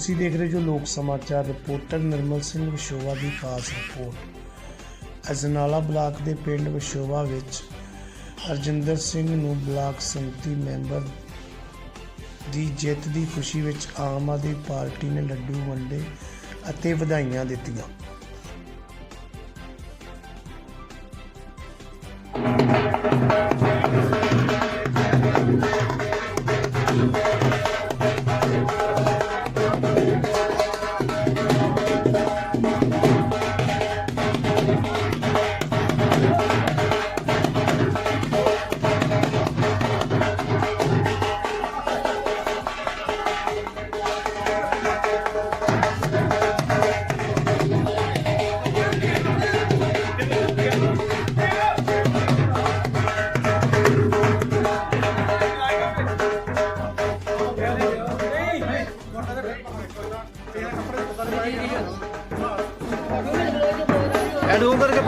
ਤੁਸੀਂ ਦੇਖ ਰਹੇ ਜੋ ਲੋਕ ਸਮਾਚਾਰ ਰਿਪੋਰਟਰ ਨਿਰਮਲ ਸਿੰਘ ਵਿਸ਼ੋਵਾ ਦੀ ਖਾਸ ਰਿਪੋਰਟ। ਅਜਨਾਲਾ ਬਲਾਕ ਦੇ ਪਿੰਡ ਵਿਸ਼ੋਵਾ ਵਿੱਚ ਹਰਜਿੰਦਰ ਸਿੰਘ ਨੂੰ ਬਲਾਕ ਸੰਮਤੀ ਮੈਂਬਰ ਦੀ ਜਿੱਤ ਦੀ ਖੁਸ਼ੀ ਵਿੱਚ ਆਮ ਆਦਮੀ ਪਾਰਟੀ ਨੇ ਲੱਡੂ ਵੰਡੇ ਅਤੇ ਵਧਾਈਆਂ ਦਿੱਤੀਆਂ। ਐਡ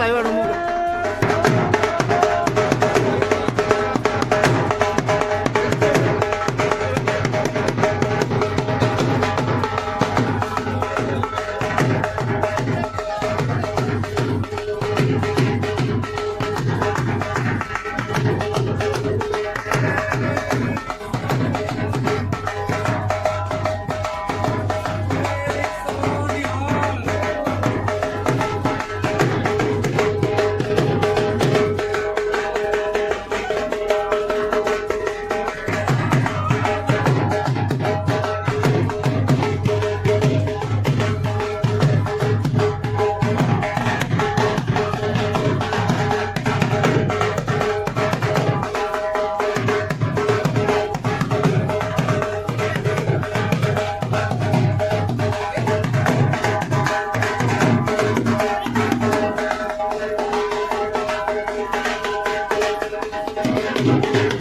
ਉਹ ਕਰਕੇ ਪਾਇਓ ਐਡ ਮੂੰਹ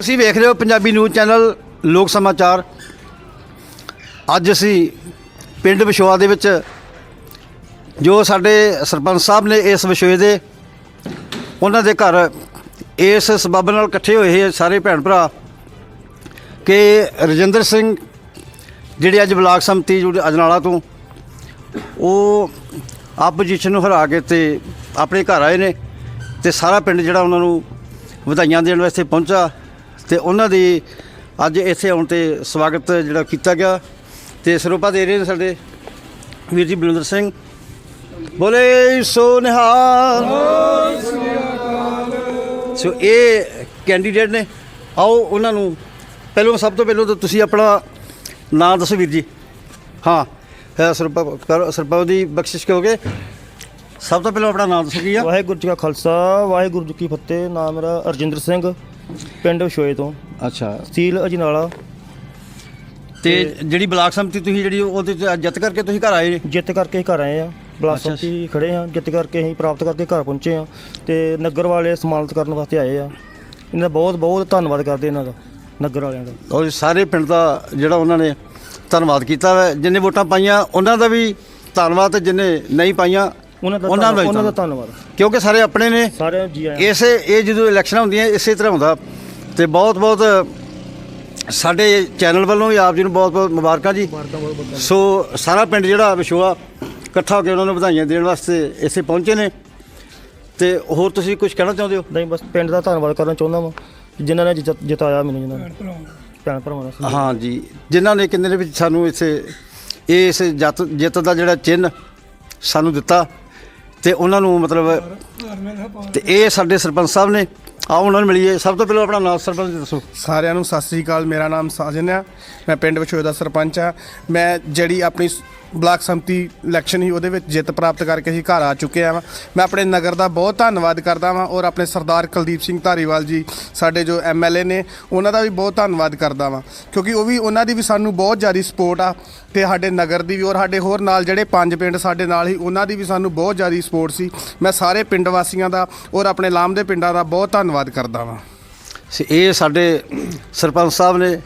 ਤੁਸੀਂ ਵੇਖ ਰਹੇ ਹੋ ਪੰਜਾਬੀ ਨਿਊਜ਼ ਚੈਨਲ ਲੋਕ ਸਮਾਚਾਰ। ਅੱਜ ਅਸੀਂ ਪਿੰਡ ਵਿਸ਼ੋਆ ਦੇ ਵਿੱਚ ਜੋ ਸਾਡੇ ਸਰਪੰਚ ਸਾਹਿਬ ਨੇ ਇਸ ਵਿਸ਼ੋਏ ਦੇ, ਉਹਨਾਂ ਦੇ ਘਰ ਇਸ ਸਬੱਬ ਨਾਲ ਇਕੱਠੇ ਹੋਏ ਹੈ ਸਾਰੇ ਭੈਣ ਭਰਾ ਕਿ ਰਜਿੰਦਰ ਸਿੰਘ ਜਿਹੜੇ ਅੱਜ ਬਲਾਕ ਸੰਮਤੀ ਜਿਹੜੇ ਅਜਨਾਲਾ ਤੋਂ, ਉਹ ਆਪੋਜੀਸ਼ਨ ਨੂੰ ਹਰਾ ਕੇ ਤੇ ਆਪਣੇ ਘਰ ਆਏ ਨੇ ਤੇ ਸਾਰਾ ਪਿੰਡ ਜਿਹੜਾ ਉਹਨਾਂ ਨੂੰ ਵਧਾਈਆਂ ਦੇਣ ਵਾਸਤੇ ਪਹੁੰਚਾ। ਤੇ ਉਹਨਾਂ ਦੀ ਅੱਜ ਇੱਥੇ ਆਉਣ ਤੇ ਸਵਾਗਤ ਜਿਹੜਾ ਕੀਤਾ ਗਿਆ ਤੇ ਸਰੋਪਾ ਦੇ ਰਹੇ ਨੇ ਸਾਡੇ ਵੀਰ ਜੀ ਬਲਵਿੰਦਰ ਸਿੰਘ। ਬੋਲੇ ਸੋ ਨਿਹਾਲ। ਸੋ ਇਹ ਕੈਂਡੀਡੇਟ ਨੇ। ਆਓ ਉਹਨਾਂ ਨੂੰ ਪਹਿਲਾਂ ਸਭ ਤੋਂ ਪਹਿਲਾਂ ਤਾਂ ਤੁਸੀਂ ਆਪਣਾ ਨਾਮ ਦੱਸੋ ਵੀਰ ਜੀ। ਹਾਂ ਸਰਪਾ ਕਰ- ਸਰਪਾ ਦੀ ਬਖਸ਼ਿਸ਼ ਕਰੋਗੇ। ਸਭ ਤੋਂ ਪਹਿਲਾਂ ਆਪਣਾ ਨਾਮ ਦੱਸੋ ਕੀ ਆ? ਵਾਹਿਗੁਰੂ ਜੀ ਕਾ ਖਾਲਸਾ, ਵਾਹਿਗੁਰੂ ਜੀ ਕੀ ਫਤਿਹ। ਨਾਮ ਮੇਰਾ ਅਰਜਿੰਦਰ ਸਿੰਘ। ਪਿੰਡ ਵਿਸ਼ੋਏ ਤੋਂ। ਅੱਛਾ। ਤਹਿਸੀਲ ਅਜਨਾਲਾ। ਤੇ ਜਿਹੜੀ ਬਲਾਕ ਸੰਮਤੀ ਤੁਸੀਂ ਜਿਹੜੀ ਉਹਦੇ ਚ ਜਿੱਤ ਕਰਕੇ ਤੁਸੀਂ ਘਰ ਆਏ? ਜਿੱਤ ਕਰਕੇ ਹੀ ਘਰ ਆਏ ਆ। ਬਲਾਕ ਅੱਛਾ। ਸੰਮਤੀ ਖੜੇ ਆ। ਜਿੱਤ ਕਰਕੇ ਅਸੀਂ ਪ੍ਰਾਪਤ ਕਰਕੇ ਘਰ ਪਹੁੰਚੇ ਆ। ਤੇ ਨਗਰ ਵਾਲੇ ਸਮਾਨਤ ਕਰਨ ਵਾਸਤੇ ਆਏ ਆ। ਇਹਨਾਂ ਦਾ ਬਹੁਤ ਬਹੁਤ ਧੰਨਵਾਦ ਕਰਦੇ ਇਹਨਾਂ ਦਾ ਨਗਰ ਵਾਲਿਆਂ ਦਾ। ਔਰ ਸਾਰੇ ਪਿੰਡ ਦਾ ਜਿਹੜਾ ਉਹਨਾਂ ਨੇ ਧੰਨਵਾਦ ਕੀਤਾ ਵਾ। ਜਿੰਨੇ ਵੋਟਾਂ ਪਾਈਆਂ ਉਹਨਾਂ ਦਾ ਵੀ ਧੰਨਵਾਦ ਤੇ ਜਿੰਨੇ ਨਹੀਂ ਪਾਈਆਂ ਉਹਨਾਂ ਦਾ ਉਹਨਾਂ ਦਾ ਧੰਨਵਾਦ- ਉਹਨਾਂ ਦਾ ਧੰਨਵਾਦ। ਧੰਨਵਾਦ। ਕਿਉਂਕਿ ਸਾਰੇ ਆਪਣੇ ਨੇ ਸਾਰਿਆਂ ਨੂੰ ਜੀ ਆਇਆਂ ਇਸੇ ਇਹ ਜਦੋਂ ਇਲੈਕਸ਼ਨਾਂ ਹੁੰਦੀਆਂ ਇਸੇ ਤਰ੍ਹਾਂ ਹੁੰਦਾ। ਤੇ ਬਹੁਤ ਬਹੁਤ ਸਾਡੇ ਚੈਨਲ ਵੱਲੋਂ ਵੀ ਆਪ ਜੀ ਨੂੰ ਬਹੁਤ ਬਹੁਤ ਮੁਬਾਰਕਾਂ ਜੀ। ਸੋ ਸਾਰਾ ਪਿੰਡ ਜਿਹੜਾ ਵਿਸ਼ਵਾ ਇਕੱਠਾ ਹੋ ਕੇ ਉਹਨਾਂ ਨੂੰ ਵਧਾਈਆਂ ਦੇਣ ਵਾਸਤੇ ਇੱਥੇ ਪਹੁੰਚੇ ਨੇ। ਤੇ ਹੋਰ ਤੁਸੀਂ ਕੁਝ ਕਹਿਣਾ ਚਾਹੁੰਦੇ ਹੋ? ਨਹੀਂ ਬਸ ਪਿੰਡ ਦਾ ਧੰਨਵਾਦ ਕਰਨਾ ਚਾਹੁੰਦਾ ਵਾਂ। ਜਿਨ੍ਹਾਂ ਨੇ ਜਿੱਤ- ਜਿਤਾਇਆ ਮੈਨੂੰ ਜਿਨ੍ਹਾਂ ਨੇ। ਭੈਣ ਭਰਾਵਾਂ ਦਾ ਹਾਂ ਜੀ। ਜਿਨ੍ਹਾਂ ਨੇ ਕਿੰਨੇ ਦੇ ਵਿੱਚ ਸਾਨੂੰ ਇੱਥੇ ਇਸ ਜਿੱਤ ਜਿੱਤ ਦਾ ਜਿਹੜਾ ਚਿੰਨ੍ਹ ਸਾਨੂੰ ਦਿੱਤਾ। ਤੇ ਉਹਨਾਂ ਨੂੰ ਮਤਲਬ ਤੇ ਇਹ ਸਾਡੇ ਸਰਪੰਚ ਸਾਹਿਬ ਨੇ, ਆਓ ਉਹਨਾਂ ਨੂੰ ਮਿਲੀਏ। ਸਭ ਤੋਂ ਪਹਿਲਾਂ ਆਪਣਾ ਨਾਮ ਸਰਪੰਚ ਦੱਸੋ। ਸਾਰਿਆਂ ਨੂੰ ਸਤਿ ਸ੍ਰੀ ਅਕਾਲ। ਮੇਰਾ ਨਾਮ ਸਾਜਨ ਆ। ਮੈਂ ਪਿੰਡ ਵਿਛੋਏ ਦਾ ਸਰਪੰਚ ਆ। ਮੈਂ ਜਿਹੜੀ ਆਪਣੀ ਬਲਾਕ ਸੰਮਤੀ ਇਲੈਕਸ਼ਨ ਸੀ ਉਹਦੇ ਵਿੱਚ ਜਿੱਤ ਪ੍ਰਾਪਤ ਕਰਕੇ ਅਸੀਂ ਘਰ ਆ ਚੁੱਕੇ ਆ ਵਾਂ। ਮੈਂ ਆਪਣੇ ਨਗਰ ਦਾ ਬਹੁਤ ਧੰਨਵਾਦ ਕਰਦਾ ਵਾਂ ਔਰ ਆਪਣੇ ਸਰਦਾਰ ਕੁਲਦੀਪ ਸਿੰਘ ਧਾਰੀਵਾਲ ਜੀ, ਸਾਡੇ ਜੋ ਐਮਐਲਏ ਨੇ, ਉਹਨਾਂ ਦਾ ਵੀ ਬਹੁਤ ਧੰਨਵਾਦ ਕਰਦਾ ਵਾਂ। ਕਿਉਂਕਿ ਉਹ ਵੀ, ਉਹਨਾਂ ਦੀ ਵੀ ਸਾਨੂੰ ਬਹੁਤ ਜ਼ਿਆਦਾ ਸਪੋਰਟ ਆ ਤੇ ਸਾਡੇ ਨਗਰ ਦੀ ਵੀ ਔਰ ਸਾਡੇ ਹੋਰ ਨਾਲ ਜਿਹੜੇ ਪੰਜ ਪਿੰਡ ਸਾਡੇ ਨਾਲ ਹੀ, ਉਹਨਾਂ ਦੀ ਵੀ ਸਾਨੂੰ ਬਹੁਤ ਜ਼ਿਆਦਾ ਸਪੋਰਟ ਸੀ। ਮੈਂ ਸਾਰੇ ਪਿੰਡ ਵਾਸੀਆਂ ਦਾ ਔਰ ਆਪਣੇ ਲਾਮ ਦੇ ਪਿੰਡਾਂ ਦਾ ਬਹੁਤ ਧੰਨਵਾਦ ਕਰਦਾ ਵਾਂ। ਸ- ਇਹ ਸਾਡੇ ਸਰਪੰਚ ਸਾਹਿਬ ਨੇ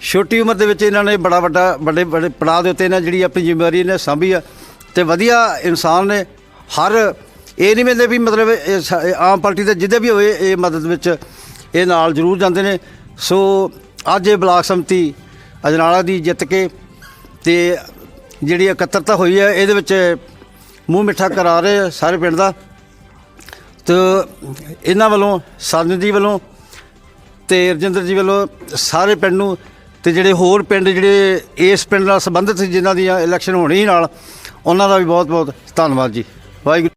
ਛੋਟੀ ਉਮਰ ਦੇ ਵਿੱਚ ਇਹਨਾਂ ਨੇ ਬੜਾ ਵੱਡਾ, ਵੱਡੇ ਵੱਡੇ ਪੜਾਅ ਦੇ ਉੱਤੇ ਇਹਨਾਂ ਜਿਹੜੀ ਆਪਣੀ ਜ਼ਿੰਮੇਵਾਰੀ ਇਹਨੇ ਸਾਂਭੀ ਆ। ਤੇ ਵਧੀਆ ਇਨਸਾਨ ਨੇ ਹਰ, ਇਹ ਨਹੀਂ ਮਿਲਦੇ ਵੀ ਮਤਲਬ ਆਮ ਪਾਰਟੀ ਦੇ ਜਿਹਦੇ ਵੀ ਹੋਏ, ਇਹ ਮਦਦ ਵਿੱਚ ਇਹ ਨਾਲ ਜ਼ਰੂਰ ਜਾਂਦੇ ਨੇ। ਸੋ ਅੱਜ ਇਹ ਬਲਾਕ ਸੰਮਤੀ ਅਜਨਾਲਾ ਦੀ ਜਿੱਤ ਕੇ ਤੇ ਜਿਹੜੀ ਇਕੱਤਰਤਾ ਹੋਈ ਹੈ, ਇਹਦੇ ਵਿੱਚ ਮੂੰਹ ਮਿੱਠਾ ਕਰਾ ਰਹੇ ਆ ਸਾਰੇ ਪਿੰਡ ਦਾ। ਤੇ ਇਹਨਾਂ ਵੱਲੋਂ ਸਾਜਨ ਜੀ ਵੱਲੋਂ ਤੇ ਰਜਿੰਦਰ ਜੀ ਵੱਲੋਂ ਸਾਰੇ ਪਿੰਡ ਨੂੰ ਤੇ ਜਿਹੜੇ ਹੋਰ ਪਿੰਡ, ਜਿਹੜੇ ਇਸ ਪਿੰਡ ਨਾਲ ਸੰਬੰਧਿਤ ਸੀ, ਜਿਨ੍ਹਾਂ ਦੀਆਂ ਇਲੈਕਸ਼ਨ ਹੋਣੀ ਨਾਲ, ਉਹਨਾਂ ਦਾ ਵੀ ਬਹੁਤ ਬਹੁਤ ਧੰਨਵਾਦ ਜੀ। ਵਾਹਿਗੁਰੂ